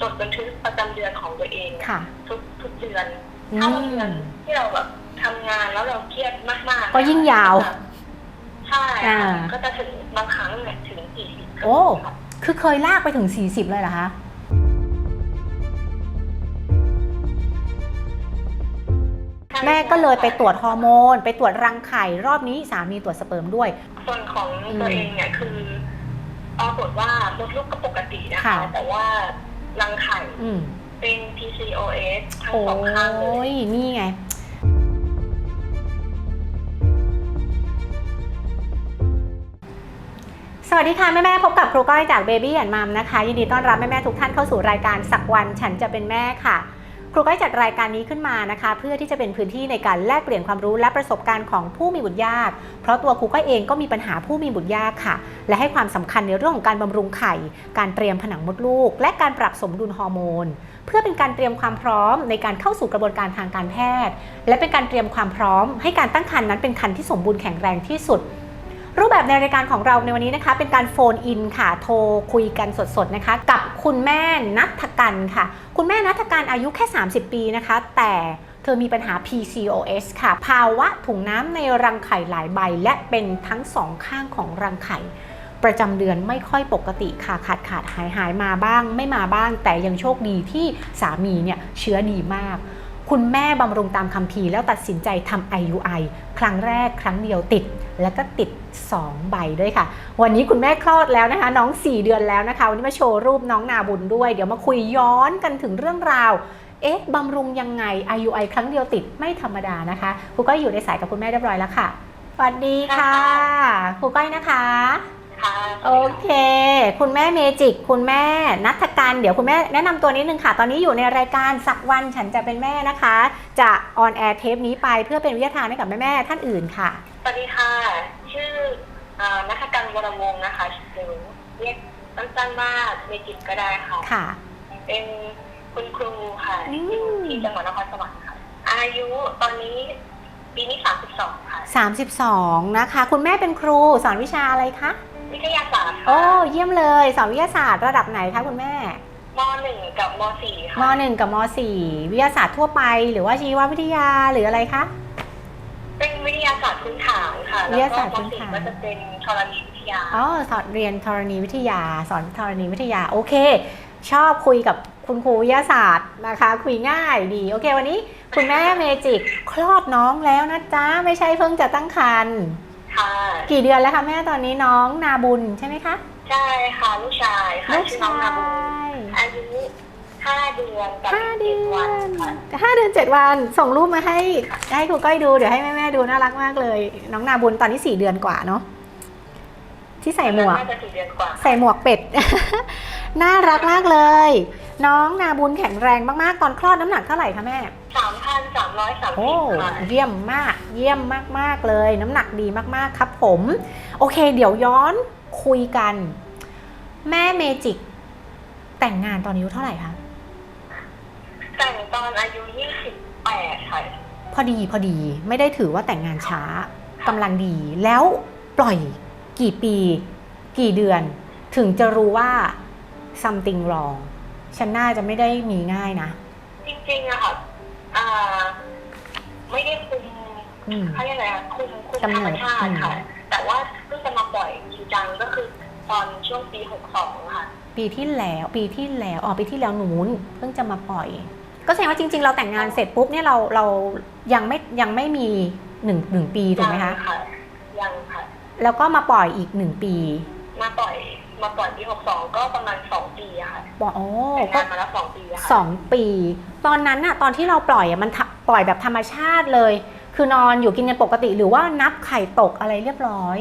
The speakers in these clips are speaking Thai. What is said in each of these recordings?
จดบันทึกประจำเดือนของตัวเองเนี่ยค่ะ ทุกทุกเดือนอืถ้าวันเดือนมที่เราแบบทำงานแล้วเราเครียดมากๆ ก็ยิ่งยาว ใช่อ่าค่ะก็จะถึงบางครั้งเนี่ยถึงสี่สิบโอ้ คือเคยลากไปถึง40เลยเหรอคะแม่ก็เลยไปตรวจฮอร์โมน ไปตรวจรังไข่รอบนี้สามีตรวจสเปิร์มด้วย ส่วนของตัวเองเนี่ยคือปรากฏว่ามดลูกก็ปกตินะคะค่ะแต่ว่า รังไข่ อืมเป็น PCOS ทั้งโอ้สองข้างเลย ยนี่ไง สวัสดีค่ะ แม่ๆพบกับครูก้อยจาก Baby and Mom นะคะ ยินดีต้อนรับแม่ๆทุกท่านเข้าสู่รายการสักวันฉันจะเป็นแม่ค่ะ ครูก้อยจัดรายการนี้ขึ้นมานะคะ เพื่อที่จะเป็นพื้นที่ในการแลกเปลี่ยนความรู้และประสบการณ์ของผู้มีบุตรยาก เพราะตัวครูก้อยเองก็มีปัญหาผู้มีบุตรยากค่ะ และให้ความสำคัญในเรื่องของการบำรุงไข่ การเตรียมผนังมดลูก และการปรับสมดุลฮอร์โมน เพื่อเป็นการเตรียมความพร้อมในการเข้าสู่กระบวนการทางการแพทย์ และเป็นการเตรียมความพร้อม ให้การตั้งครรภ์นั้นเป็นครรภ์ที่สมบูรณ์แข็งแรงที่สุดรูปแบบในรายการของเราในวันนี้นะคะ เป็นการโฟนอินค่ะ โทรคุยกันสดๆนะคะ กับคุณแม่นัทกันค่ะ คุณแม่นัทกันอายุแค่ 30 ปีนะคะ แต่เธอมีปัญหา PCOS ค่ะ ภาวะถุงน้ำในรังไข่หลายใบ และเป็นทั้งสองข้างของรังไข่ ประจำเดือนไม่ค่อยปกติค่ะขาดขาดหายหายมาบ้าง ไม่มาบ้าง แต่ยังโชคดีที่สามีเนี่ยเชื้อดีมาก คุณแม่บำรุงตามคำพีร์แล้วตัดสินใจทำ IUI ครั้งแรกครั้งเดียวติดแล้วก็ติด 2 ใบด้วยค่ะ วันนี้คุณแม่คลอดแล้วนะคะ น้อง 4 เดือนแล้วนะคะ วันนี้มาโชว์รูปน้องนาบุญด้วย เดี๋ยวมาคุยย้อนกันถึงเรื่องราว เอ๊ะบำรุงยังไง IUI ครั้งเดียวติดไม่ธรรมดานะคะครูก้อยอยู่ในสายกับคุณแม่เรียบร้อยแล้วค่ะสวัสดีค่ะครูก้อยนะคะ ค่ะโอเค คุณแม่เมจิก คุณแม่นัทการเดี๋ยวคุณแม่แนะนำตัวนิดนึงค่ะ ตอนนี้อยู่ในรายการสักวันฉันจะเป็นแม่นะคะ จะออนแอร์เทปนี้ไปเพื่อเป็นวิทยาทานให้กับแม่ๆท่านอื่นค่ะ สวัสดีค่ะ ชื่อเอ่อนักการวรวงศ์นะคะหรือเรียกสั้นๆว่าเมจิกก็ได้ค่ะ ค่ะ เป็นคุณครูค่ะอืม อยู่ที่จังหวัดนครสวรรค์ค่ะ อายุตอนนี้ปีนี้32ค่ะ32 นะคะ คุณแม่เป็นครูสอนวิชาอะไรคะ วิทยาศาสตร์โอ้ ค่ะเยี่ยมเลย สอนวิทยาศาสตร์ระดับไหนคะคุณแม่ม .1 กับม .4 มค่ะ1กับม4วิทยาศาสตร์ทั่วไป หรือว่าชีววิทยาหรืออะไรคะ เป็นวิทยาศาสตร์พื้นฐานค่ะ วิทยาศาสตร์พื้นฐานแล้วก็ม .4 ก็จะเป็นธรณีวิทยา อ๋อสอนเรียนธรณีวิทยา สอนธรณีวิทยา โอเค ชอบคุยกับคุณครูวิทยาศาสตร์นะคะ คุยง่ายดี โอเค วันนี้คุณแม่เมจิกคลอดน้องแล้วนะจ๊ะ ไม่ใช่เพิ่งจะตั้งครรภ์ ค่ะ กี่เดือนแล้วคะแม่ตอนนี้น้องนาบุญใช่ไหมคะใช่ค่ะลูกชายค่ะลูกชื่อน้อชางนาบุญยอายุ5เดือนกับห้าเดืเจ็ดอวันนค่ะ ห้าเดือนเจ็ดวันส่งรูปมาให้ให้ครูก้อยดูเดี๋ยวให้แม่ๆดูน่ารักมากเลย น้องนาบุญตอนนี้สี่เดือนกว่าเนาะที่ใส่หมวก น่าจะสี่เดือนกว่าใส่หมวกเป็ด น่ารักมากเลย น้องนาบุญแข็งแรงมากๆ ตอนคลอดน้ำหนักเท่าไหร่คะแม่ สามพันสามร้อยสามโอ้สิบค่ะเยี่ยมมาก เยี่ยมมาก ๆ เลย น้ำหนักดีมาก ๆ ครับผม โอเค เดี๋ยวย้อนคุยกัน แม่เมจิก แต่งงานตอนอายุเท่าไหร่คะ แต่งตอนอายุยี่สิบแปดค่ะ พอดีพอดีไม่ได้ถือว่าแต่งงานช้ากำลังดี แล้วปล่อยกี่ปี กี่เดือน ถึงจะรู้ว่า something wrong ฉันน่าจะไม่ได้มีง่ายนะ จริงๆอะค่ะ อ่า ไม่ได้คุมอืม เขาเรียกอะไรอะคุมคุมกำธรเนิรดมชาติค่ะ อืม แต่ว่าเพิ่งจะมาปล่อยจริงจังก็คือตอนช่วงปีหกสองค่ะ ปีที่แล้วปีที่แล้วอ๋อปีที่แล้วหนูนเพิ่งจะมาปล่อย ก็แสดงว่าจริง ๆ เราแต่งงานเสร็จปุ๊บเนี่ยเราเรายังไม่ยังไม่มีหนึ่งหนึ่งปีถูกไหมคะยังค่ะ ยังค่ะ แล้วก็มาปล่อยอีกหนึ่งปี มาปล่อย มาปล่อยปีหกสองก็ประมาณสองปีอะค่ะบอกโอ้แต่งก็งานมาแล้วสองปีอะค่ะสองปี ตอนนั้นน่ะตอนที่เราปล่อยอะมันทะปล่อยแบบธรรมชาติเลย คือนอนอยู่กินกันปกติหรือว่านับไข่ตกอะไรเรียบร้อย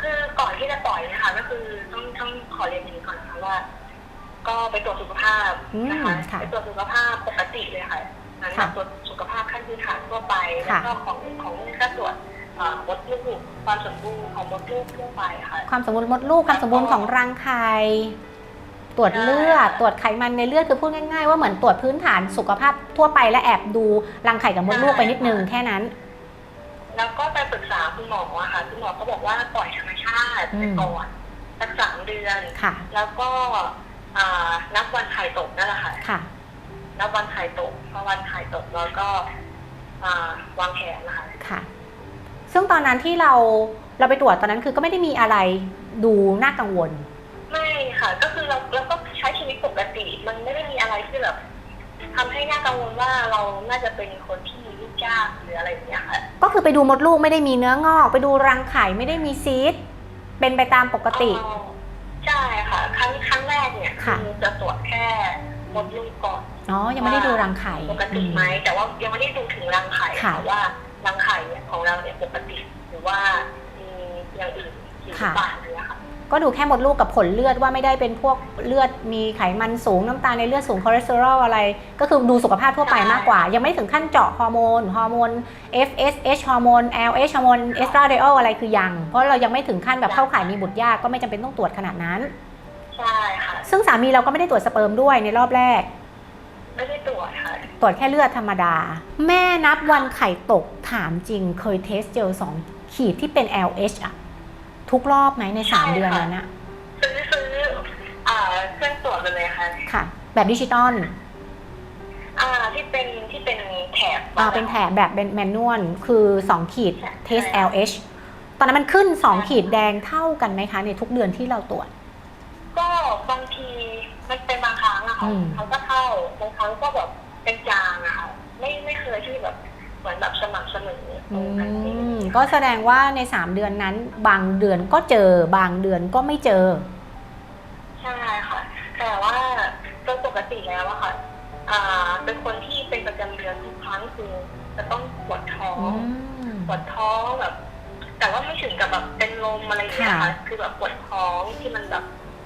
คือก่อนที่จะปล่อยเนะคะ ก็คือต้องต้องขอเรียนอย่างนี้ก่อนนะคะว่า ก็ไปตรวจสุขภาพนะคะอืมค่ะไปตรวจสุขภาพปกติเลยค่ะนั้นค่ะตรวจสุขภาพขั้นพื้นฐานทั่วไปค่ะแล้วก็ของของก็ตรวจเอ่อมดลูกความสมบูรณ์ของมดลูกทั่วไปค่ะ ความสมบูรณ์มดลูกความสมบูรณ์ของรังไข่ตรวจเลือดใช่ตรวจไขมันในเลือดคือพูดง่ายๆ ว่าเหมือนตรวจพื้นฐานสุขภาพทั่วไปและแอบดูรังไข่กับมดลูกไปนิดนึงแค่นั้น แล้วก็ไปปรึกษาคุณหมออะค่ะคุณหมอก็บอกว่าปล่อยธรรมชาติอืมไปก่อนสักสามเดือนค่ะ แล้วก็อ่านับวันไข่ตกนั่นแหละค่ะค่ะนับวันไข่ตกพอวันไข่ตกแล้วก็อ่าวางแผนนะคะค่ะ ซึ่งตอนนั้นที่เราเราไปตรวจตอนนั้นคือก็ไม่ได้มีอะไรดูน่ากังวล ไม่ค่ะ ก็คือเราเราก็ใช้ชีวิตปกติ มันไม่ได้มีอะไรที่แบบทำให้น่ากังวลว่าเราน่าจะเป็นคนที่มีลูกยากหรืออะไรอย่างเงี้ยค่ะ ก็คือไปดูมดลูกไม่ได้มีเนื้องอก ไปดูรังไข่ไม่ได้มีซีสเป็นไปตามปกติ อ๋อใช่ค่ะ ครั้งครั้งแรกเนี่ยค่ะ อจะตรวจแค่มดลูกก่อน อ๋อ ยังไม่ได้ดูรังไข่ปกติไหมแต่ว่ายังไม่ได้ดูถึงรังไข่ค่ะว่า รังไข่เนี่ยของเราเนี่ยปกติ หรือว่ามีอย่างอื่นอยู่หรือเปล่าเนี่ยค่ะก็ดูแค่มดลูกกับผลเลือดว่าไม่ได้เป็นพวกเลือดมีไขมันสูงน้ำตาลในเลือดสูงคอเลสเตอรอลอะไร ก็คือดูสุขภาพทั่วไปใช่มากกว่า ยังไม่ถึงขั้นเจาะฮอร์โมนฮอร์โมน FSH ฮอร์โมน LH ฮอร์โมนเอสตราเดโออะไรคือยัง เพราะเรายังไม่ถึงขั้นแบบเข้าข่ายมีบุตรยากก็ไม่จำเป็นต้องตรวจขนาดนั้น ใช่ค่ะ ซึ่งสามีเราก็ไม่ได้ตรวจสเปิร์มด้วยในรอบแรก ไม่ได้ตรวจค่ะ ตรวจแค่เลือดธรรมดา แม่นับวันไข่ตกถามจริง เคยเทสเจลสองขีดที่เป็น LH อะทุกรอบไหมในใช่3เดือนค่ะนั้นอะซื้อซื้ออ่าเครื่องตรวจไปเลยค่ะ ค่ะ แบบดิจิตอลอ่าที่เป็นที่เป็นแถบอ่าเป็นแถบแบบเป็นแมนนวลคือ2ขีดเทสใช่ LH ตอนนั้นมันขึ้น2ขีดแดงเท่ากันไหมคะ ในทุกเดือนที่เราตรวจ ก็บางทีมันเป็นบางครั้งอะค่ะอืมเขาก็เข้าบางครั้งก็แบบ เป็นจางอะค่ะไม่ไม่เคยที่แบบเหมือนแบบสม่ำเสมอตรงกันนี้อืมก็แสดงว่าใน3เดือนนั้น บางเดือนก็เจอ บางเดือนก็ไม่เจอ ใช่ค่ะ แต่ว่าโดยปกติแล้วอะค่ะอ่าเป็นคนที่เป็นประจำเดือนทุกครั้งคือจะต้องปวดท้อง ปวดท้องแบบ แต่ว่าไม่ถึงกับแบบเป็นลมอะไรอย่างเงี้ยค่ะ ค่ะ คือแบบปวดท้องที่มันแบบ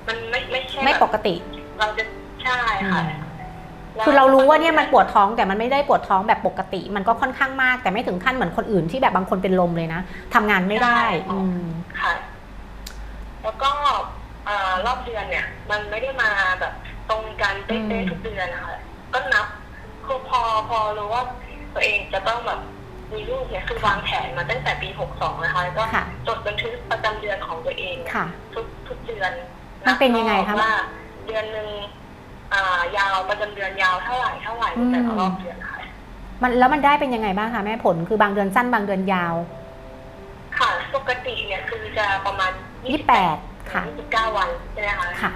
มันไม่ไม่ใช่ไม่แบบปกติ เราจะใช่ค่ะ อืมแล้ว คือเรารู้ว่าเนี่ยมันปวดท้องแต่มันไม่ได้ปวดท้องแบบปกติ มันก็ค่อนข้างมาก แต่ไม่ถึงขั้นเหมือนคนอื่นที่แบบบางคนเป็นลมเลยนะทำงานไม่ได้ อืมค่ะ แล้วก็อ่ารอบเดือนเนี่ย มันไม่ได้มาแบบตรงกันเป๊ะๆทุกเดือนนะคะก็นับคือพอพอรู้ว่าตัวเองจะต้องแบบมีลูกเนี่ยคือวางแผนมาตั้งแต่ปี 62 นะคะแล้วก็ค่ะจดบันทึกประจำเดือนของตัวเองเนี่ยค่ะทุกทุกเดือนมันเป็นยังไงคะว่าเดือนหนึ่ง อ่ายาวประจำเดือนยาวเท่าไหร่เท่าไหร่อืมแต่ละรอบเดือนค่ะมันแล้วมันได้เป็นยังไงบ้างคะแม่ผลคือบางเดือนสั้นบางเดือนยาว ค่ะปกติเนี่ยคือจะประมาณ28ค่ะ29วันใช่ไหมคะค่ะ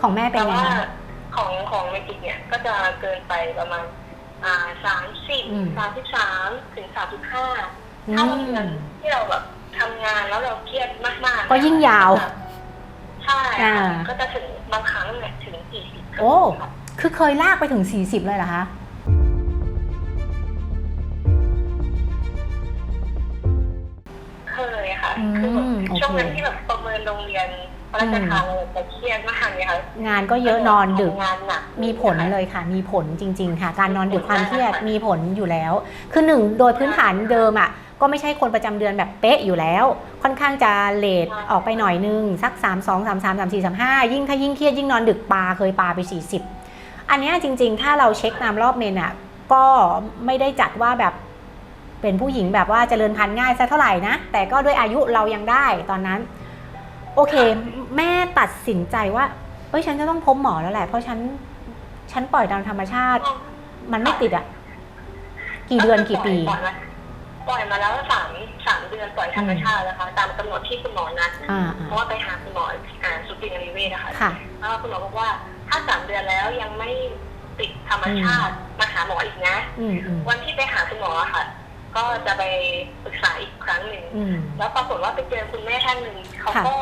ของแม่เป็นแต่ไงว่าคะของของเมจิกเนี่ยก็จะเกินไปประมาณอ่าสามสิบอืมสามสิบสามถึงสามสิบห้าอืถ้ามเดือนที่เราแบบทำงานแล้วเราเครียดมากๆ ก็ยิ่งยาว ใช่อ่าค่ะก็จะถึงบางครั้งเนี่ยถึงสี่สิบ โอ้ คือเคยลากไปถึง 40 เลยเหรอคะ เคยค่ะอืมคือแบบโอเคช่วงนั้นที่แบบประเมินโรงเรียนพระราชทานเราจะเครียดมากเลยค่ะงานก็เยอะนอนดึก ทำงานหนัก มีผลเลยค่ะ มีผลจริง ๆ ค่ะ การนอนดึกมีผลความเครียดมากค่ะมีผลอยู่แล้ว คือหนึ่งโดยพื้นฐานเดิมอะ ก็ไม่ใช่คนประจำเดือนแบบเป๊ะอยู่แล้ว ค่อนข้างจะเลทออกไปหน่อยนึง สัก 3 2 3 3 3 4 3 5 ยิ่งถ้ายิ่งเครียดยิ่งนอนดึกปลาเคยปลาไป 40 อันนี้จริง ๆ ถ้าเราเช็คตามรอบเมนอะก็ไม่ได้จัดว่าแบบเป็นผู้หญิงแบบว่าเจริญพันธุ์ง่ายสักเท่าไหร่นะ แต่ก็ด้วยอายุเรายังได้ตอนนั้น โอเค แม่ตัดสินใจว่าเอ้ยฉันจะต้องพบหมอแล้วแหละ เพราะฉันฉันปล่อยตามธรรมชาติ มันไม่ติดอะกี่เดือนกี่ปี ปล่อยมาปล่อยมาแล้วสามสามเดือนปล่อยธรรมชาตินะคะ ตามกำหนดที่คุณหมอนัดอ่า เพราะว่าไปหาคุณหมออ่าสุตินรีเวชนะคะ ค่ะ แล้วคุณหมอบอกว่าถ้าสามเดือนแล้วยังไม่ติดธรรมชาติมาหาหมออีกนะ อืมอืมวันที่ไปหาคุณหมออะค่ะ ก็จะไปปรึกษาอีกครั้งหนึ่ง อืม แล้วปรากฏว่าไปเจอคุณแม่ท่านหนึ่งเขาค่ะ ก็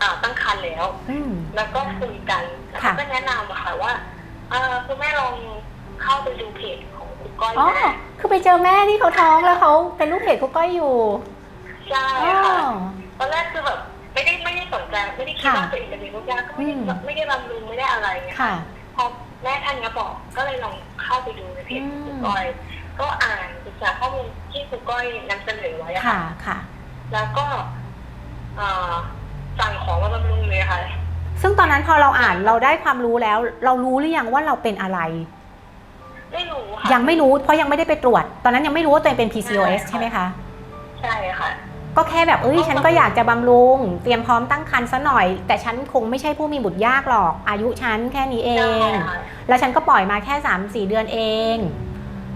อ่าตั้งครรภ์แล้ว อืม แล้วก็คุยกันแล้วค่ะ เขาก็แนะนำอะค่ะว่าเออคุณแม่ลองเข้าไปดูเพจของคุณ ก้อยอ๋อนะคือไปเจอแม่ที่เขาท้องแล้วเขาเป็นลูกเพจคุกก้อยอยู่ใช่อ๋อ ค่ะตอนแรกคือแบบไม่ได้ไม่ได้สนใจไม่ได้คิดว่าค่ะตัวเองจะมีลูกยากก็ไม่ได้อืม ไม่ได้บำรุงไม่ได้อะไรเงี้ยค่ะ พอแม่ท่านก็บอกก็เลยลองเข้าไปดูในเพจของคุณก้อย ก็อ่านศึกษาข้อมูลที่คุณก้อยนำเสนอไว้อะค่ะ ค่ะ ค่ะ แล้วก็เอ่อสั่งของมาบำรุงเลยค่ะ ซึ่งตอนนั้นพอเราอ่านเราได้ความรู้แล้ว เรารู้หรือยังว่าเราเป็นอะไร ไม่รู้ค่ะยังไม่รู้เพราะยังไม่ได้ไปตรวจ ตอนนั้นยังไม่รู้ว่าตัวเองเป็น PCOS ใช่ไหมคะ ใช่ค่ะอก็แค่แบบเอ้ยฉันก็อยากจะบำรุง เตรียมพร้อมตั้งครรภ์ซะหน่อย แต่ฉันคงไม่ใช่ผู้มีบุตรยากหรอก อายุฉันแค่นี้เอใช่งค่ะแล้วฉันก็ปล่อยมาแค่ 3 4 เดือนเอง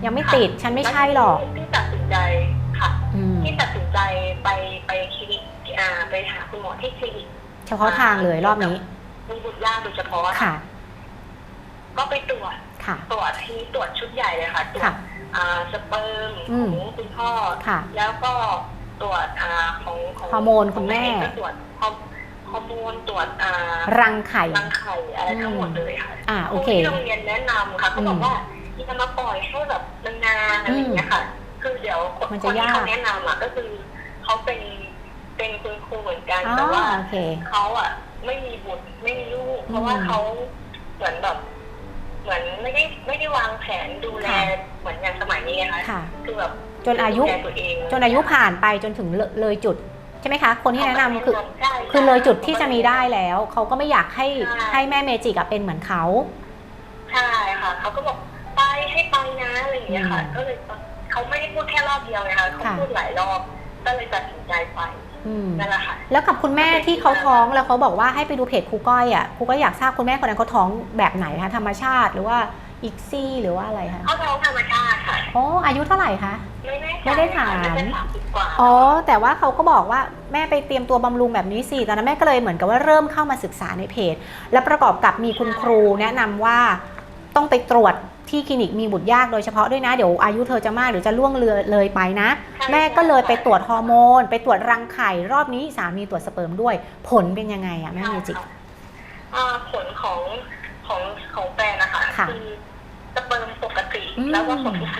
ยังไม่ติดฉันไม่ใช่หรอกที่ตัดสินใจค่ะ อืมที่ตัดสินใจไปไปคลินิกอ่าไปหาคุณหมอที่คลินิกเฉพาะทางเลยรอบนี้มีบุตรยากโดยเฉพาะค่ะก็ไปตรวจ ค่ะ ตรวจที่ตรวจชุดใหญ่เลยค่ะตรวค่ะจอ่าสเปิร์มอืขมองคุณพ่อ ค่ะ แล้วก็ตรวจอ่าของของฮอร์โมนคุณแม่ ก็ตรวจฮอร์ฮอร์โมนตรวจอ่ารังไข่ รังไข่อะไรทั้งหมดเลยค่ะอ่าโอเค ที่โรงเรียนแนะนำค่ะเขาบอกว่าที่จะมาปล่อยให้แบบนานๆอะไรอย่างเงี้ยค่ะ คือเดี๋ยวคนมันคจะนที่ยาก เขาแนะนำอะก็คือเขาเป็นเป็นคุณครูเหมือนกันอ๋อแต่ว่า โอเค เขาอะไม่มีบุตรไม่มีลูก เพราะว่าอืมเขาเหมือนแบบ เหมือนไม่ได้ไม่ได้วางแผนดูแลค่ะเหมือนอย่างสมัยนี้นะคะค่ะ คือแบบจนอายุ ดูแลตัวเองจนอายุผ่านไปจนถึงเลยเลยจุดใช่ไหมคะ คนที่แนะนำคือ ใช่คือเลยจุดที่จะมีได้แล้ว เขาก็ไม่อยากให้ใช่ให้แม่เมจิกอะเป็นเหมือนเขา ใช่ค่ะเขาก็บอกไปให้ไปนะอะไรอย่างเงี้ยค่ะ อืมก็เลยเขาไม่ได้พูดแค่รอบเดียวไงคะเขาค่ะ พูดหลายรอบ ก็เลยตัดสินใจไปอืมนั่นแหละค่ะ แล้วกับคุณแม่ที่เขาท้องแล้วเขาบอกว่าให้ไปดูเพจครูก้อยอะครูก็อยากทราบคุณแม่คนนั้นเขาท้องแบบไหนคะธรรมชาติหรือว่าอีกซี่หรือว่าอะไรคะเขาท้องธรรมชาติค่ะอ๋ออายุเท่าไหร่คะ ไม่แน่ใจไม่ได้ถามน่จะสามสิบกว่าอ๋อ แต่ว่าเขาก็บอกว่าแม่ไปเตรียมตัวบำรุงแบบนี้สิตอนนั้นแม่ก็เลยเหมือนกับว่าเริ่มเข้ามาศึกษาในเพจ แล้วประกอบกับมีคุณครูแนะนำว่าต้องไปตรวจ ที่คลินิกมีบุตรยากโดยเฉพาะด้วยนะ เดี๋ยวอายุเธอจะมากหรือจะล่วงเลยเลยไปนะใช่แม่ก็เลยไปตรวจฮอร์โมน ไปตรวจรังไข่รอบนี้สามีตรวจสเปิร์มด้วย ผลเป็นยังไงอะแม่เมจิกค่ะอ่าผลของของของแฟนนะคะค่ะอสเปิร์มปกติอืมแล้วก็สมบูรณ์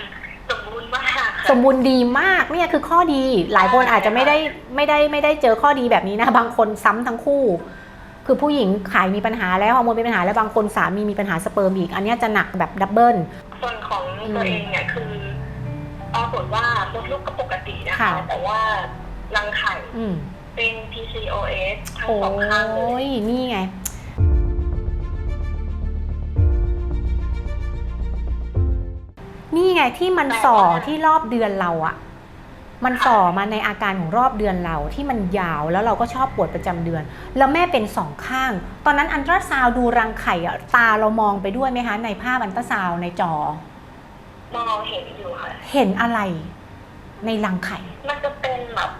สมบูรณ์มากค่ะสมบูรณ์ดีมากเนี่ยคือข้อดีหลายคนอาจจะไม่ได้ไม่ได้ไม่ได้เจอข้อดีแบบนี้นะ บางคนซ้ำทั้งคู่ คือผู้หญิงขายมีปัญหาแล้วฮอร์โมนมีปัญหาแล้วบางคนสามีมีปัญหาสเปิร์มอีก อันเนี้ยจะหนักแบบดับเบิลส่วนของอืมตัวเองเนี่ยคือปรากฏว่ามดลูกก็ปกตินะคะค่ะแต่ว่ารังไข่อืมเป็น PCOS ทั้งโอ้สองข้างเลยยนี่ไงนี่ไงที่มันส่อที่รอบเดือนเราอะ มันส่อมาในอาการของรอบเดือนเราที่มันยาวแล้วเราก็ชอบปวดประจำเดือน แล้วแม่เป็นสองข้าง ตอนนั้นอันตราซาวด์ดูรังไข่อะตาเรามองไปด้วยไหมคะ ในภาพอันตราซาวด์ในจอ มองเห็นอยู่ค่ะ เห็นอะไร ในรังไข่ มันจะเป็นแบบ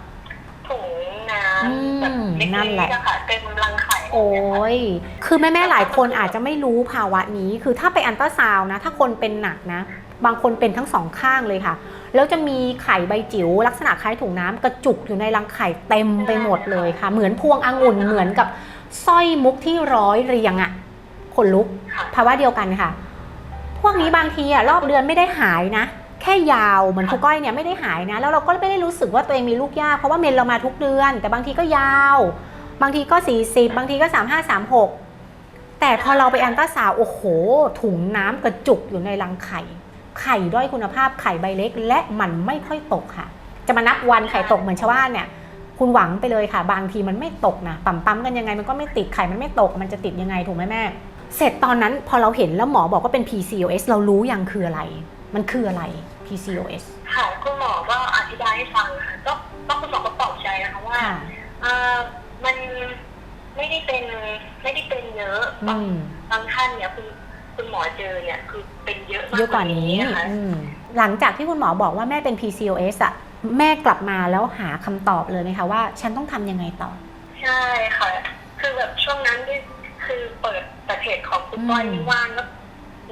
ถุงน้อืมำแบบเล็นั่นแหกละๆอะค่ะเต็มรังไข่โอ้เลยค่ะยคือแม่แม่ๆหลายคนอาจจะไม่รู้ภาวะนี้ คือถ้าไปอันตราซาวน์นะถ้าคนเป็นหนักนะ บางคนเป็นทั้งสองข้างเลยค่ะ แล้วจะมีไข่ใบจิ๋วลักษณะคล้ายถุงน้ำกระจุกอยู่ในรังไข่เต็มไปหมดเลยค่ะ เหมือนพวงองุ่นเหมือนกับสร้อยมุกที่ร้อยเรียงอะขนลุกภาวะเดียวกันค่ะ พวกนี้บางทีอะรอบเดือนไม่ได้หายนะแค่ยาวเหมือนครูก้อยเนี่ยไม่ได้หายนะแล้วเราก็ไม่ได้รู้สึกว่าตัวเองมีลูกยากเพราะว่าเมนเรามาทุกเดือน แต่บางทีก็ยาว บางทีก็ 40 บางทีก็ 35 36 แต่พอเราไปอันตราซาวโอ้โห ถุงน้ำกระจุกอยู่ในรังไข่ ไข่ด้อยคุณภาพไข่ใบเล็ก และมันไม่ค่อยตกค่ะ จะมานับวันไข่ตกเหมือนชาวบ้านเนี่ยคุณหวังไปเลยค่ะ บางทีมันไม่ตกนะปั๊มปั๊มๆกันยังไงมันก็ไม่ติดไข่มันไม่ตก มันจะติดยังไงถูกไหมแม่ เสร็จตอนนั้นพอเราเห็นแล้วหมอบอกว่าเป็น PCOS เรารู้ยังคืออะไร มันคืออะไร PCOS ค่ะคุณหมอก็อธิบายให้ฟังค่ะก็ก็คุณหมอก็ปลอบใจนะคะว่าค่ะเอ่อมันไม่ได้เป็นไม่ได้เป็นเยอะบาอืงมบางท่านเนี่ยคุณ คุณหมอเจอเนี่ยคือเป็นเยอะมากเยอะกว่านี้นะคะอืมหลังจากที่คุณหมอบอกว่าแม่เป็น PCOS อะแม่กลับมาแล้วหาคำตอบเลยไหมคะว่าฉันต้องทำยังไงต่อ ใช่ค่ะ คือแบบช่วงนั้นที่คือเปิดแต่เพจของคุณก้อยอืมนี่ว่างแล้ว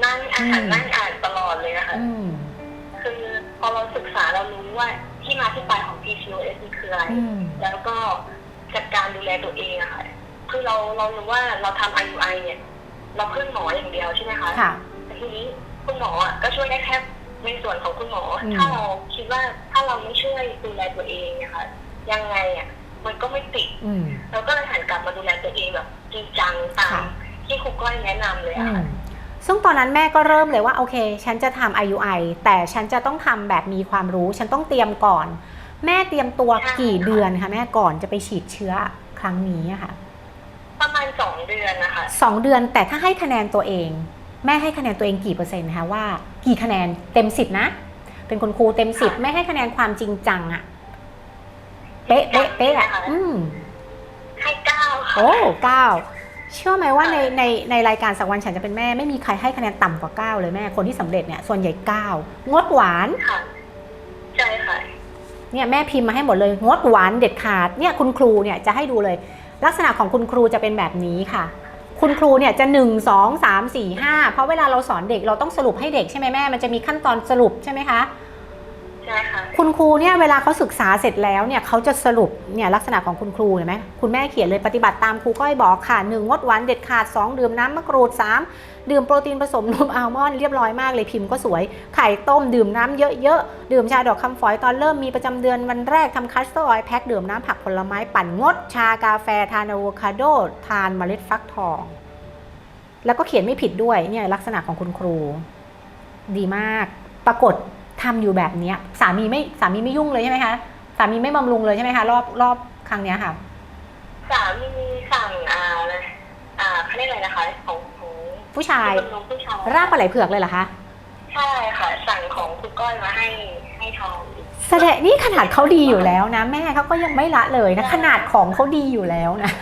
นั่งอ่านอืมนั่งอ่านตลอดเลยนะคะ อืมคือพอเราศึกษาเรารู้ว่าที่มาที่ไปของ PCOS มันคืออะไร อืมแล้วก็จัดการดูแลตัวเองอะค่ะ คือเราเรารู้ว่าเราทำ IUI เนี่ย เราพึ่งหมออย่างเดียวใช่ไหมคะค่ะ แต่ทีนี้คุณหมออะก็ช่วยได้แค่ในส่วนของคุณหมออม ถ้าเราคิดว่าถ้าเราไม่ช่วยดูแลตัวเองเนี่ยค่ะยังไงอะมันก็ไม่ติด อืม เราก็เลยหันกลับมาดูแลตัวเองแบบจริงจังตามค่ะ ที่ครูก้อยแนะนำเลยอือะม ค่ะซึ่งตอนนั้นแม่ก็เริ่มเลยว่าโอเค ฉันจะทำ IUI แต่ฉันจะต้องทำแบบมีความรู้ ฉันต้องเตรียมก่อน แม่เตรียมตัวกี่เดือนคะแม่ก่อนจะไปฉีดเชื้อครั้งนี้อะค่ะ ประมาณสองเดือนนะคะสองเดือนแต่ถ้าให้คะแนนตัวเอง แม่ให้คะแนนตัวเองกี่เปอร์เซ็นต์นะคะว่ากี่คะแนนเต็มสิบนะ เป็นคุณครูเต็มสิบค่ะไม่ให้คะแนนความจริงจังอะเป๊ะเป๊ะเป๊ะอะอืมให้เก้าค่ะโอ้เก้าเชื่อไหมว่าในในในรายการสักวันฉันจะเป็นแม่ไม่มีใครให้คะแนนต่ำกว่า9เลยแม่คนที่สำเร็จเนี่ยส่วนใหญ่9งดหวาน ค่ะใช่ค่ะ เนี่ยแม่พิมพ์มาให้หมดเลยงดหวานเด็ดขาดเนี่ยคุณครูเนี่ยจะให้ดูเลย ลักษณะของคุณครูจะเป็นแบบนี้ค่ะ คุณครูเนี่ยจะ 1 2 3 4 5 เพราะเวลาเราสอนเด็กเราต้องสรุปให้เด็กใช่ไหมแม่ มันจะมีขั้นตอนสรุปใช่ไหมคะใช่ค่ะคุณครูเนี่ยเวลาเขาศึกษาเสร็จแล้วเนี่ยเขาจะสรุปเนี่ยลักษณะของคุณครูเห็นไหมคุณแม่เขียนเลยปฏิบัติตามครูก้อยบอกค่ะหนึ่งงดหวานเด็ดขาด 2 ดื่มน้ำมะกรูด 3 ดื่มโปรตีนผสมนมอัลมอนด์เรียบร้อยมากเลยพิมพ์ก็สวย ไข่ต้มดื่มน้ำเยอะๆ ดื่มชาดอกคำฝอยตอนเริ่มมีประจำเดือนวันแรกทำคัสเตอร์ออยแพ็คดื่มน้ำผักผลไม้ปั่นงด ชากาแฟทานอะโวคาโด ทานเมล็ดฟักทอง แล้วก็เขียนไม่ผิดด้วยเนี่ยลักษณะของคุณครู ดีมาก ปรากฏทำอยู่แบบเนี้ยสามีไม่สามีไม่ยุ่งเลยใช่ไหมคะสามีไม่บำรุงเลยใช่ไหมคะรอบรอบครั้งเนี้ยค่ะสามีสั่งอ่าอะไรอ่าเขาเรียกอะไรนะคะของ ผู้ชายคุณน้องผู้ชายรากปลาไหลเผือกเลยเหรอคะใช่ค่ะ สั่งของคุณก้อยมาให้ให้ทองแสดงนี่ขนาดเขาดีอยู่แล้วนะ แม่เขาก็ยังไม่ละเลยนะใช่ขนาดของเขาดีอยู่แล้วนะ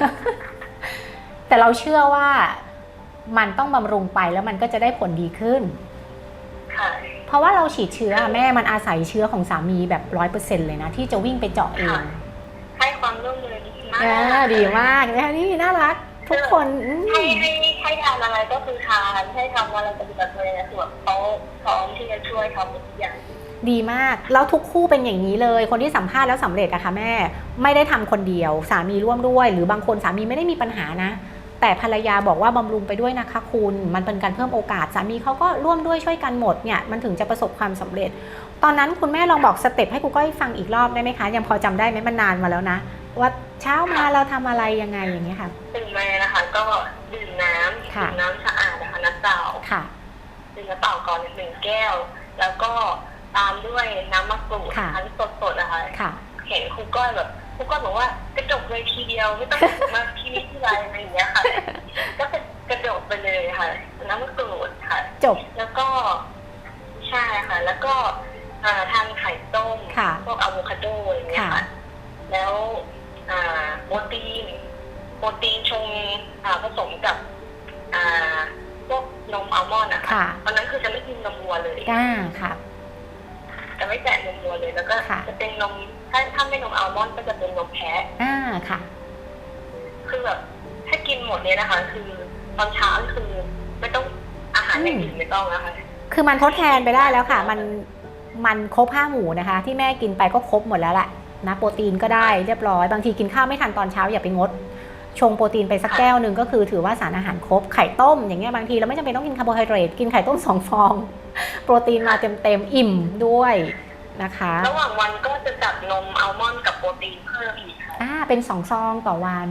แต่เราเชื่อว่ามันต้องบำรุงไปแล้วมันก็จะได้ผลดีขึ้น ค่ะ เพราะว่าเราฉีดเชื้อแม่มันอาศัยเชื้อของสามีแบบร้อยเปอร์เซ็นเลยนะ ที่จะวิ่งไปเจาะเองค่ะให้ความร่วมมือดีมาก อ่าดีมากนะคะนี่น่ารัก ทุกคนอืมให้ให้ให้ทำอะไรก็คือทานให้ทำอะไรปฏิบัติตัวอย่างคือแบบเขาพร้อมที่จะช่วยทำทุกอย่างดีมาก แล้วทุกคู่เป็นอย่างนี้เลย คนที่สัมภาษณ์แล้วสำเร็จอะค่ะแม่ ไม่ได้ทำคนเดียว สามีร่วมด้วย หรือบางคนสามีไม่ได้มีปัญหานะ แต่ภรรยาบอกว่าบำรุงไปด้วยนะคะคุณ มันเป็นการเพิ่มโอกาส สามีเขาก็ร่วมด้วยช่วยกันหมดเนี่ยมันถึงจะประสบความสำเร็จ ตอนนั้นคุณแม่ลองบอกสเต็ปให้กูก้อยฟังอีกรอบได้ไหมคะ ยังพอจำได้ไหมมันนานมาแล้วนะ ว่าเช้ามาเราทำอะไรยังไงอย่างเงี้ยค่ะ ตื่นมานะคะ ก็ดื่มน้ำค่ะ ดื่มน้ำสะอาดนะคะน้ำเปล่าค่ะดื่มน้ำเปล่าก่อนหนึ่งแก้ว แล้วก็ตามด้วยน้ำมะกรูดค่ะทั้งสดๆนะคะ ค่ะ เห็นครูก้อยแบบครูก้อยบอกว่ากระจกเลยทีเดียวไม่ต้องมาทีนี้ทีไรอะไรอย่างเงี้ยค่ะ ก็เป็นกระจกไปเลยค่ะ น้ำมะกรูดค่ะ จบ แล้วก็ใช่ค่ะ แล้วก็อ่าทานไข่ต้มค่ะ พวกอะโวคาโดอย่างเงี้ยค่ะ ค่ะ แล้ว อ่าโปรตีนโปรตีนชงอ่าผสมกับอ่าพวกนมอัลมอนด์อะค่ะค่ะตอนนั้นคือจะไม่กินนมวัวเลยก้าค่ะ จะไม่แตะนมวัวเลย แล้วก็ค่ะ จะเป็นนมถ้าถ้าไม่นมอัลมอนด์ก็จะเป็นนมแพะ อ่าค่ะ คือแบบถ้ากินหมดเนี่ยนะคะ คือตอนเช้าคือ ไม่ต้องอาหารอย่างอื่นไม่ต้องนะคะ คือมันทดแทนไปได้แล้วค่ะ มันมันครบห้าหมู่นะคะ ที่แม่กินไปก็ครบหมดแล้วแหละ นะโปรตีนก็ได้เรียบร้อย บางทีกินข้าวไม่ทันตอนเช้าอย่าไปงด ชงโปรตีนไปสักค่ะแก้วหนึ่งก็คือถือว่าสารอาหารครบไข่ต้ม อย่างเงี้ยบางทีเราไม่จำเป็นต้องกินคาร์โบไฮเดรตกินไข่ต้มสองฟอง โปรตีนมาเต็มๆอิ่มด้วยนะคะระหว่างวันก็จะจับนมอัลมอนด์กับโปรตีนเพิ่มอีกค่ะอ่าเป็นสองซองต่อวัน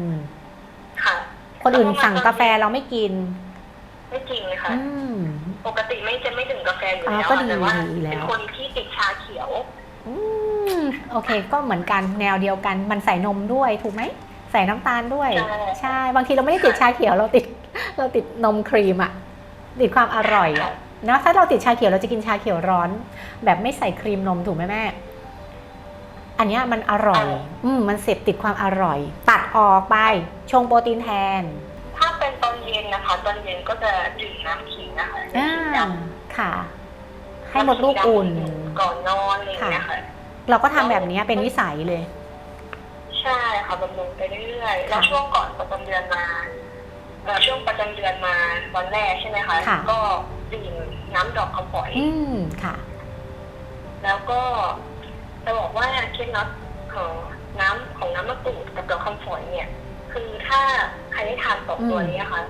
ค่ะ คนอื่นสั่งกาแฟเราไม่กิน ไม่จริงเลยค่ะอืมปกติไม่จะไม่ดื่มกาแฟอยู่อ๋อแล้วก็อะดีแต่ว่าดีแล้วเป็นคนที่ติดชาเขียวอื มโอเค ก็เหมือนกันแนวเดียวกัน มันใส่นมด้วยถูกไหม ใส่น้ำตาลด้วยใช่ใช่ บางทีเราไม่ได้ติดชาเขียวเราติด เราติดนมครีมอะติดความอร่อยอะนะถ้าเราติดชาเขียวเราจะกินชาเขียวร้อน แบบไม่ใส่ครีมนมถูกไหมแม่ อันเนี้ยมันอร่อย อืมมันเสพติดความอร่อย ตัดออกไปชงโปรตีนแทน ถ้าเป็นตอนเย็นนะคะ ตอนเย็นก็จะดื่มน้ำขิงนะคะอ่าน้ำขิงดค่ะำให้หมดลูกอุ่นก่อนนอนอะไรอย่างเงี้ยค่ะ เราก็ทำแบบเนี้ยเป็นนิสัยเลย ใช่ค่ะบำรุงไปเรื่อยๆแล้วค่ะช่วงก่อนประจำเดือนมาเอ่อช่วงประจำเดือนมาวันแรกใช่ไหมคะค่ะก็ดื่มน้ำดอกคำฝอยอืมค่ะ แล้วก็จะบอกว่าเคล็ดลับของน้ำของน้ำมะกรูดกับดอกคำฝอยเนี่ย คือถ้าใครได้ทานสองตัวนี้นะคะ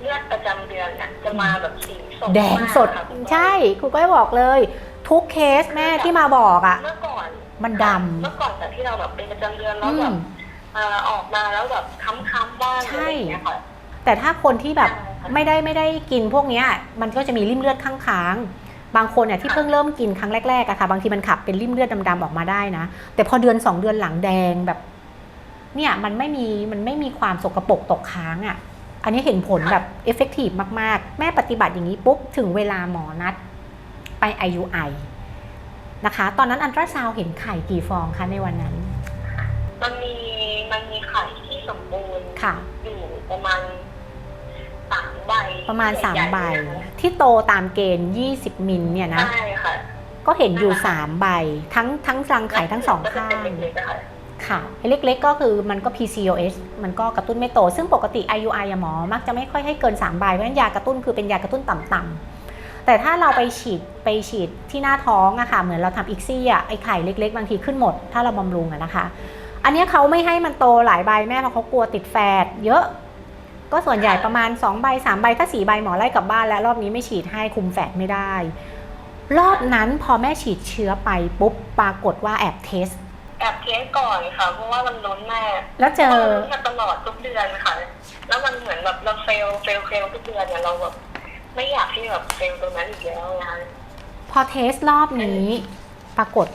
เลือดประจำเดือนเนี่ยจะมาแบบสีสดแดงสดมากค่ะคุณก้อยใช่ครูก้อยบอกเลย ทุกเคสแม่ที่มาบอกอะเมื่อก่อนมันดำ เมื่อก่อนแต่ที่เราแบบเป็นประจำเดือนอืแล้วแบบม เอ่อออกมาแล้วแบบค้ำๆบ้างใช่ อะไรอย่างเงี้ยค่ะ แต่ถ้าคนที่แบบใช่ค่ะไม่ได้ไม่ได้กินพวกเนี้ย มันก็จะมีริ่มเลือดข้างค้างๆบางคนเนี่ยที่ค่ะเพิ่งเริ่มกินครั้งแรกๆอะค่ะ บางทีมันขับเป็นริ่มเลือดดำๆออกมาได้นะ แต่พอเดือนสองเดือนหลังแดงแบบ เนี่ยมันไม่มีมันไม่มีความสกปรกตกค้างอะอันนี้เห็นผลแบบเอฟเฟกตีฟมากๆ แม่ปฏิบัติอย่างนี้ปุ๊บถึงเวลาหมอนัดไป IUI นะคะ ตอนนั้นอันตราซาวด์เห็นไข่กี่ฟองคะในวันนั้นตมันมีมันมีไข่ที่สมบูรณ์ค่ะ อยู่ประมาณสามใบประมาณใหญ่3ใบๆนะคะที่โตตามเกณฑ์ 20 มิลเนี่ยนะ ใช่ค่ะ ก็เห็นอยู่3ใบ ทั้งทั้งรังไข่ทั้งสองข้างก็จะเป็นเล็กๆอะค่ะค่ะไอ้เล็กๆก็คือมันก็ PCOS มันก็กระตุ้นไม่โต ซึ่งปกติ IUI อะหมอ มักจะไม่ค่อยให้เกิน 3 ใบ เพราะฉะนั้นยากระตุ้นคือเป็นยากระตุ้นต่ำๆ แต่ถ้าเราไปฉีดไปฉีดที่หน้าท้องอะค่ะเหมือนเราทำอีกซี่อะไอ้ไข่เล็ก ๆ บางทีขึ้นหมด ถ้าเราบำรุงอะนะคะ อันเนี้ยเขาไม่ให้มันโตหลายใบแม่เพราะเขากลัวติดแฝดเยอะ ก็ส่วนใหญ่ประมาณ2ใบ3ใบถ้า4ใบหมอไล่กลับบ้านแล้วรอบนี้ไม่ฉีดให้คุมแฝดไม่ได้ รอบนั้นพอแม่ฉีดเชื้อไปปุ๊บปรากฏว่าแอบเทสแอบเทสก่อนค่ะ เพราะว่ามันล้นมากแล้วเจอเราลุ้นมาตลอดทุกเดือนค่ะ แล้วมันเหมือนแบบเราเฟลเฟลเฟลทุกเดือนเนี่ยเราแบบ ไม่อยากที่แบบเฟลตรงนั้นอีกแล้วนะคะพอเทสรอบนี้ ปรากฏ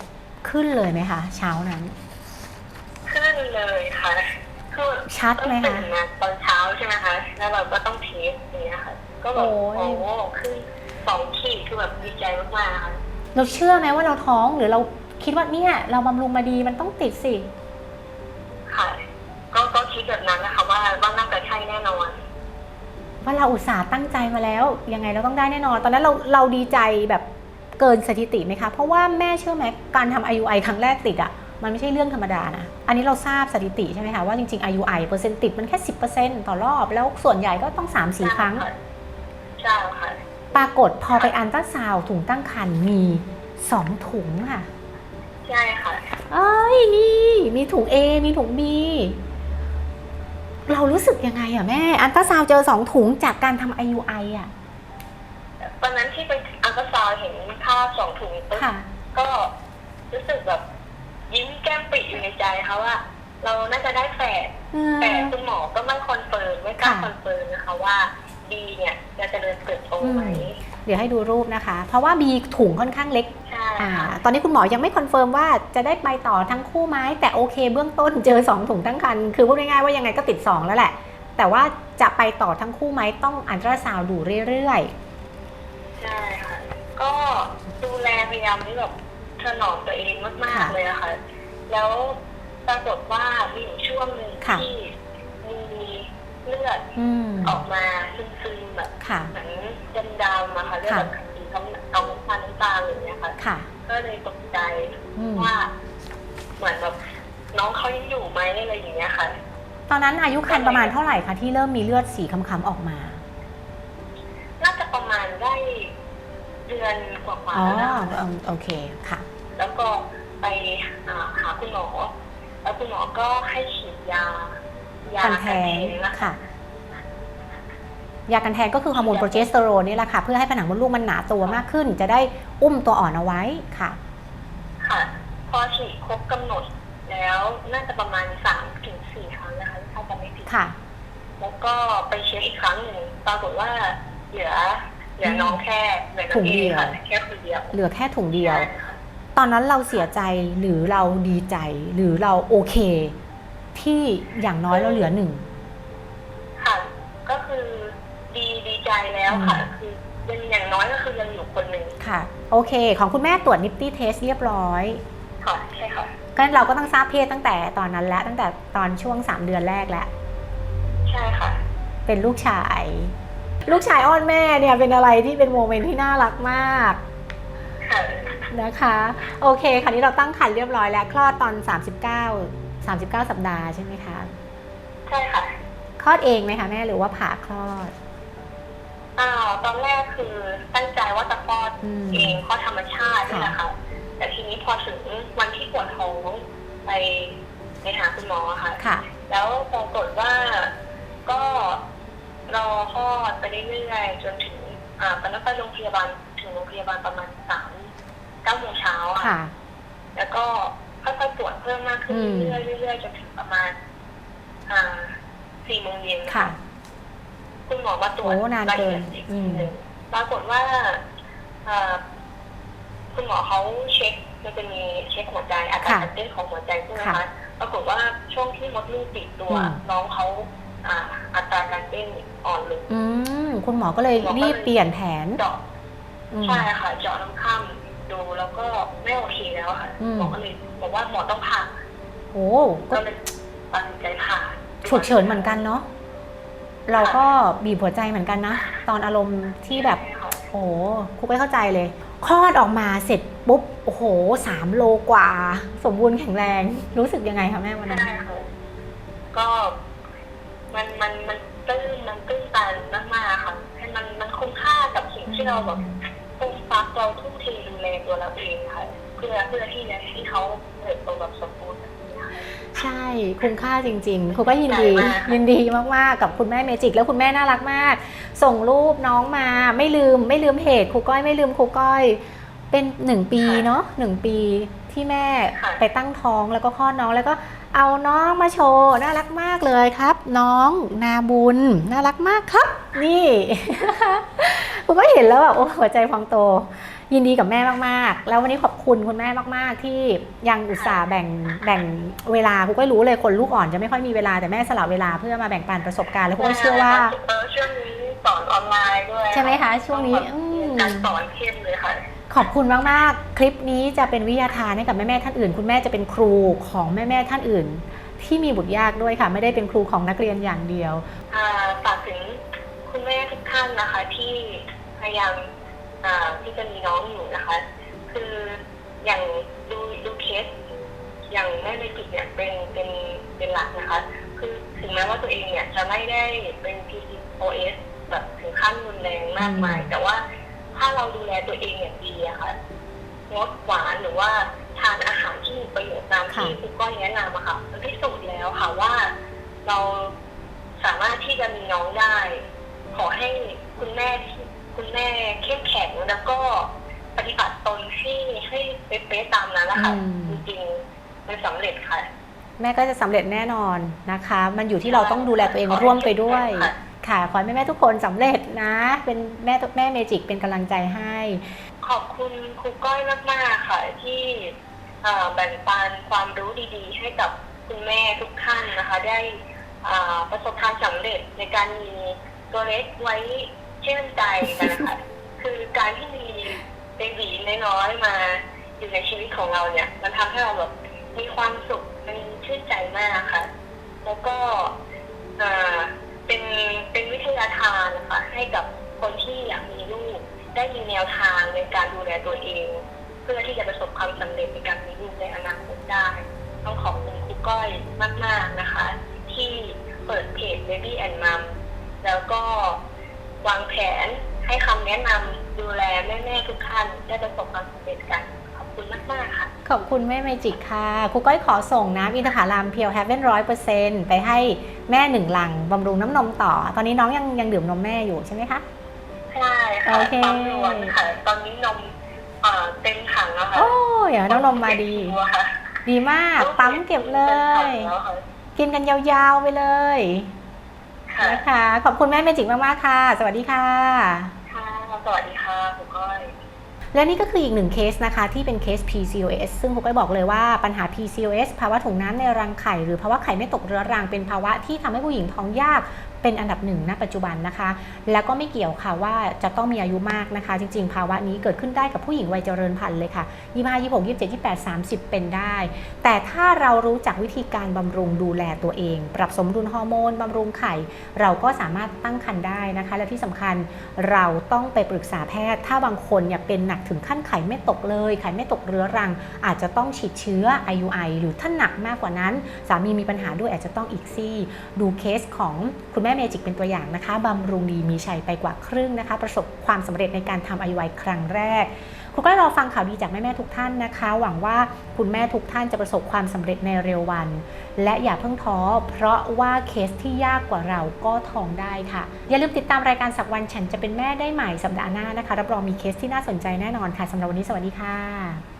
ขึ้นเลยไหมคะ เช้านั้น ขึ้นเลยค่ะคือชัดไหมต้องคะตื่นมาตอนเช้าใช่ไหมคะแล้วเราก็ต้องเทสอย่างเงี้ยค่ะ ก็แบบโอ้โอ้ยโหขึ้นสองขีดคือแบบดีใจมากๆค่ะเราเชื่อไหมว่าเราท้องหรือเราคิดว่าเนี่ย เราบำรุงมาดีมันต้องติดสิ ค่ะ ก็ก็คิดแบบนั้นนะคะว่าว่าน่าจะใช่แน่นอน ว่าเราอุตส่าห์ตั้งใจมาแล้ว ยังไงเราต้องได้แน่นอน ตอนนั้นเราเราดีใจแบบเกินสถิติไหมคะ เพราะว่าแม่เชื่อไหมการทำ IUI ครั้งแรกติดอะ่ะมันไม่ใช่เรื่องธรรมดานะ อันนี้เราทราบสถิติใช่ไหมคะว่าจริงๆ IUI เปอร์เซ็นต์ติดมันแค่ 10%ต่อรอบ แล้วส่วนใหญ่ก็ต้อง 3-4 ครั้ง ใช่ค่ะ ปรากฏพอไปอันตราซาวด์ถุงตั้งครรภ์มี 2 ถุงค่ะ ใช่ค่ะ เอ้ยนี่ มีถุง A มีถุง B เรารู้สึกยังไงอะแม่ อันตราซาวด์เจอ2ถุงจากการทำ IUI อะตอนนั้นที่ไปอัลตราซาวด์เห็นภาพสองถุงปุ๊บค่ะ ก็รู้สึกแบบยิ้มแก้มปริอยู่ในใจค่ะว่า เราน่าจะได้แฝดเออแต่คุณหมอก็ไม่คอนเฟิร์มไม่กล้าค่ะ คอนเฟิร์มนะคะว่าดีเนี่ยจะเจริญเติบโตไหมอืมเดี๋ยวให้ดูรูปนะคะ เพราะว่า B ถุงค่อนข้างเล็กใช่อ่าค่ะตอนนี้คุณหมอยังไม่คอนเฟิร์มว่าจะได้ไปต่อทั้งคู่ไหมแต่โอเค เบื้องต้นเจอ 2 ถุงตั้งครรภ์คือพูดง่ายๆว่ายังไงก็ติด 2 แล้วแหละ แต่ว่าจะไปต่อทั้งคู่ไหมต้องอันตราซาวด์ดูเรื่อยใช่ค่ะ ก็ดูแลพยายามที่แบบถนอมตัวเองมากๆเลยอะค่ะ แล้วปรากฏว่ามีอยู่ช่วงหนึ่งที่มี เลือดๆอืม ออกมาซึมๆแบบค่ะ เหมือนดำๆอะค่ะเลือดแบบสีน้ำเอาน้ำตาลน้ำตาลอย่างเงี้ยค่ะ ค่ะ ก็เลยตกใจอืม ว่า เหมือนแบบน้องเขายังอยู่ไหมอะไรอย่างเงี้ยค่ะ ตอนนั้นอายุครรภ์ประมาณเท่าไหร่คะที่เริ่มมีเลือดสีค้ำๆออกมา น่าจะประมาณได้เดือนกว่าอ๋ๆอแล้วนะคะเอิ่มโอเคค่ะ แล้วก็ไปอ่าหาคุณหมอ แล้วคุณหมอก็ให้ฉีดยา ยากันแทงนะคะค่ะ ยากันแทงก็คือฮอร์โมนโปรเจสเตอโรนนี่แหละค่ะ เพื่อให้ผนังมดลูกมันหนาตัวมากขึ้น จะได้อุ้มตัวอ่อนเอาไว้ค่ะ ค่ะ พอฉีดครบกำหนดแล้วน่าจะประมาณสามถึงสี่ครั้งนะคะถ้าจำไม่ผิดค่ะ แล้วก็ไปเช็คอีกครั้งหนึ่งปรากฏว่าเหลือเหลือน้องแค่เหลือน้ถุองงเอเดียวค่ะแค่คนเดียวเหลือแค่ถุงเดียวใช่ค่ะตอนนั้นเราเสียใจหรือเราดีใจหรือเราโอเค ที่อย่างน้อยเราเหลือหนึ่ง ค่ะ ก็คือดีดีใจแล้วค่ะอืมคือยังอย่างน้อยก็คือยังอยู่คนหนึ่งค่ะ โอเค ของคุณแม่ตรวจนิฟตี้เทสเรียบร้อยค่ะใช่ค่ะก็เราก็ต้องทราบเพศตั้งแต่ตอนนั้นแล้วตั้งแต่ตอนช่วง3เดือนแรกแล้ว ใช่ค่ะ เป็นลูกชาย ลูกชายอ้อนแม่เนี่ยเป็นอะไรที่เป็นโมเมนต์ที่น่ารักมากค่ะนะคะ โอเคคราวนี้เราตั้งครรภ์เรียบร้อยแล้วคลอดตอน 39 39 สัปดาห์ใช่ไหมคะ ใช่ค่ะ คลอดเองไหมคะแม่หรือว่าผ่าคลอดอ่าตอนแรกคือตั้งใจว่าจะคลอดอืมเองคลอดธรรมชาตินี่ค่ะแหละค่ะ แต่ทีนี้พอถึงวันที่ปวดท้องไปไปหาคุณหมอค่ะค่ะแล้วปรากฏว่าก็รอคลอดไปเรื่อยๆจนถึง อ่าตอนนั้นไปโรงพยาบาลถึงโรงพยาบาลประมาณสามเก้าโมงเช้าอะค่ะ แล้วก็ค่อยๆตรวจ เพิ่มมากขึ้นอืมเรื่อยๆเรื่อยๆจนถึงประมาณอ่าสี่โมงเย็นค่ะ คุณหมอมาตรวจโอ้นานละเกิเอียนดอีกอืทีมหนึ่งปรากฏว่าอ่าคุณหมอเขาเช็คมันจะมีเช็คหัวใจอาการเต้นของหัวใจใช่ไหมคะปรากฏว่าช่วงที่มดลูกติดตัวน้องเขาอ่าอัตราการเต้นอ่อนลงอืมคุณหมอก็เลยรีบเปลี่ยนแผนเจาะอืมใช่ค่ะเจาะน้ำข้าม ดูแล้วก็ไม่โอเคแล้วค่ะอืม หมอก็เลยบอกว่าหมอต้องผ่าโอ้ก็ก็เลยตัดสินใจผ่าฉุกเฉินเหมือนกันเนาะเราก็บีบหัวใจเหมือนกันนะ ตอนอารมณ์ที่แบบ ใช่ค่ะโอ้ครูไม่เข้าใจเลยคลอดออกมาเสร็จปุ๊บ โอ้โหสามโลกว่า สมบูรณ์แข็งแรง รู้สึกยังไงคะแม่วันนั้น ใช่ค่ะก็มันมันมันตื้นมันตื้นตันมากๆค่ะให้มันมันคุ้มค่ากับสิ่งที่เราแบบฟุ้งฟักเราทุ่มเทดูแล ตัวเราเองค่ะเพื่อเพื่อที่จะให้เขาเติบโตแบบสมบูรณ์แบบนี้ค่ะใช่คุ้มค่าจริงๆครูก็ยินดีใช่มากยินดีมากๆกับคุณแม่เมจิก แล้วคุณแม่น่ารักมาก ส่งรูปน้องมาไม่ลืมไม่ลืมเพจครูก้อยไม่ลืมครูก้อย เป็นหนึ่งปีเนาะหนึ่งปีที่แม่ไปตั้งท้องแล้วก็คลอดน้องแล้วก็เอาน้องมาโชว์น่ารักมากเลยครับ น้องนาบุญน่ารักมากครับ นี่ครูก็เห็นแล้วแบบโอ้หัวใจพองโต ยินดีกับแม่มากๆ แล้ววันนี้ขอบคุณคุณแม่มากๆ ที่ยังอุตส่าห์แบ่งแบ่งเวลาครูก็รู้เลยคนลูกอ่อนจะไม่ค่อยมีเวลาแต่แม่สละเวลาเพื่อมาแบ่งปันประสบการณ์แล้วครูก็เชื่อว่าเออช่วงนี้สอนออนไลน์ด้วยใช่ไหมคะช่วงนี้อืมการสอนเข้มเลยค่ะขอบคุณมากๆ คลิปนี้จะเป็นวิทยาทานให้กับแม่ๆท่านอื่น คุณแม่จะเป็นครูของแม่ๆท่านอื่น ที่มีบุตรยากด้วยค่ะ ไม่ได้เป็นครูของนักเรียนอย่างเดียวอ่าฝากถึงคุณแม่ทุกท่านนะคะที่พยายามอ่า ที่จะมีน้องอยู่นะคะ คืออย่างดูดูเคส อย่างแม่เมจิกเนี่ยเป็นเป็นเป็นหลักนะคะ คือถึงแม้ว่าตัวเองเนี่ยจะไม่ได้เป็น PCOS แบบถึงขั้นรุนแรงมากมายอืมแต่ว่าถ้าเราดูแลตัวเองอย่างดีอะค่ะงดหวานหรือว่าทานอาหารที่มีประโยชน์ตามที่คุณก้อยแนะนำอะค่ะมันพิสูจน์แล้วค่ะว่าเราสามารถที่จะมีน้องได้ ขอให้คุณแม่ที่ คุณแม่เข้มแข็งแล้วก็ปฏิบัติตนให้ให้เป๊ะๆตามนั้นนะคะอืม จริงๆมันสำเร็จค่ะ แม่ก็จะสำเร็จแน่นอนนะคะ มันอยู่ที่เราต้องดูแลตัวเองร่วมไปด้วยค่ะค่ะขอให้แม่ๆทุกคนสำเร็จนะ เป็นแม่แม่เมจิกเป็นกำลังใจให้ ขอบคุณครูก้อยมากๆค่ะที่เอ่อแบ่งปันความรู้ดีๆ ให้กับคุณแม่ทุกท่านนะคะ ได้อ่าประสบความสำเร็จในการมีตัวเล็กไว้ ชื่นใจกันนะคะคือการที่มีเบบีน้อยๆมาอยู่ในชีวิตของเราเนี่ย มันทำให้เราแบบมีความสุขมันชื่นใจมากค่ะ แล้วก็อ่าเป็นเป็นวิทยาทานนะคะให้กับคนที่อยากมีลูก ได้มีแนวทางในการดูแลตัวเอง เพื่อที่จะประสบความสำเร็จในการมีลูกในอนาคตได้ ต้องขอบคุณครูก้อยมาก ๆนะคะ ที่เปิดเพจ Baby and Mom แล้วก็ วางแผนให้คำแนะนำดูแลแม่ๆทุกท่านได้ประสบความสำเร็จกันขอบคุณมากๆค่ะ ขอบคุณแม่เมจิกค่ะครูก้อยขอส่งน้ำอินทผลัมเพียวแฮเวนร้อยเปอร์เซ็นต์ไปให้แม่หนึ่งลังบำรุงน้ำนมต่อ ตอนนี้น้องยังยังดื่มนมแม่อยู่ใช่ไหมคะ ใช่ค่ะโอเคปั๊มรวนค่ะ ตอนนี้นมเอ่อเต็มถังแล้วค่ะโอ้ยน้องนมมาดีเจ็ตัวค่ะดีมากปั๊มเก็บเลย ต็มถังแล้วค่ะกินกันยาวๆไปเลยค่ะ นะคะ ขอบคุณแม่เมจิกมากๆค่ะ สวัสดีค่ะ ค่ะ สวัสดีค่ะครูก้อย และนี่ก็คืออีกหนึ่งเคสนะคะ ที่เป็นเคส PCOS ซึ่งครูก้อยบอกเลยว่าปัญหา PCOS ภาวะถุงน้ำในรังไข่ หรือภาวะไข่ไม่ตกเรื้อรังเป็นภาวะที่ทำให้ผู้หญิงท้องยาก เป็นอันดับหนึ่งณปัจจุบันนะคะ แล้วก็ไม่เกี่ยวค่ะว่าจะต้องมีอายุมากนะคะ จริง ๆ ภาวะนี้เกิดขึ้นได้กับผู้หญิงวัยเจริญพันธุ์เลยค่ะ25 26 27 28 30 เป็นได้ แต่ถ้าเรารู้จักวิธีการบำรุงดูแลตัวเอง ปรับสมดุลฮอร์โมนบำรุงไข่ เราก็สามารถตั้งครรภ์ได้นะคะ และที่สำคัญเราต้องไปปรึกษาแพทย์ ถ้าบางคนเนี่ยเป็นหนักถึงขั้นไข่ไม่ตกเลย ไข่ไม่ตกเรื้อรัง อาจจะต้องฉีดเชื้อ IUI หรือถ้าหนักมากกว่านั้น สามีมีปัญหาด้วยอาจจะต้องอีกซี่ ดูเคสของคุณแม่ม่เมจิกเป็นตัวอย่างนะคะบำรุงดีมีชัยไปกว่าครึ่งนะคะ ประสบความสำเร็จในการทำ IUI ครั้งแรกคุณก็รอฟังข่าวดีจากแม่ๆทุกท่านนะคะ หวังว่าคุณแม่ทุกท่านจะประสบความสำเร็จในเร็ววัน และอย่าเพิ่งท้อ เพราะว่าเคสที่ยากกว่าเราก็ท้องได้ค่ะ อย่าลืมติดตามรายการสักวันฉันจะเป็นแม่ได้ใหม่สัปดาห์หน้านะคะ รับรองมีเคสที่น่าสนใจแน่นอนค่ะสำหรับวันนี้สวัสดีค่ะ